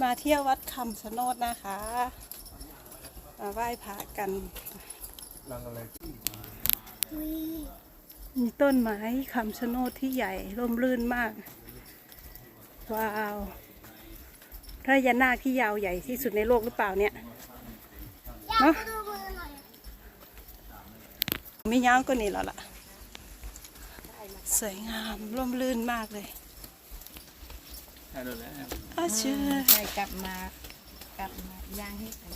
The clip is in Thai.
มาเที่ยววัดคำชะโนดนะคะ มาไหว้พระกันมีต้นไม้คำชะโนดที่ใหญ่ร่มรื่นมาก ว้าวพระยานาคที่ยาวใหญ่ที่สุดในโลกหรือเปล่าเนี่ยเนาะไม่ยาวก็นี่แล้วล่ะ สวยงามร่มรื่นมากเลย ถ่ายรูปแล้วอาเชื่อใช่กลับมากลับมาย่างให้อะ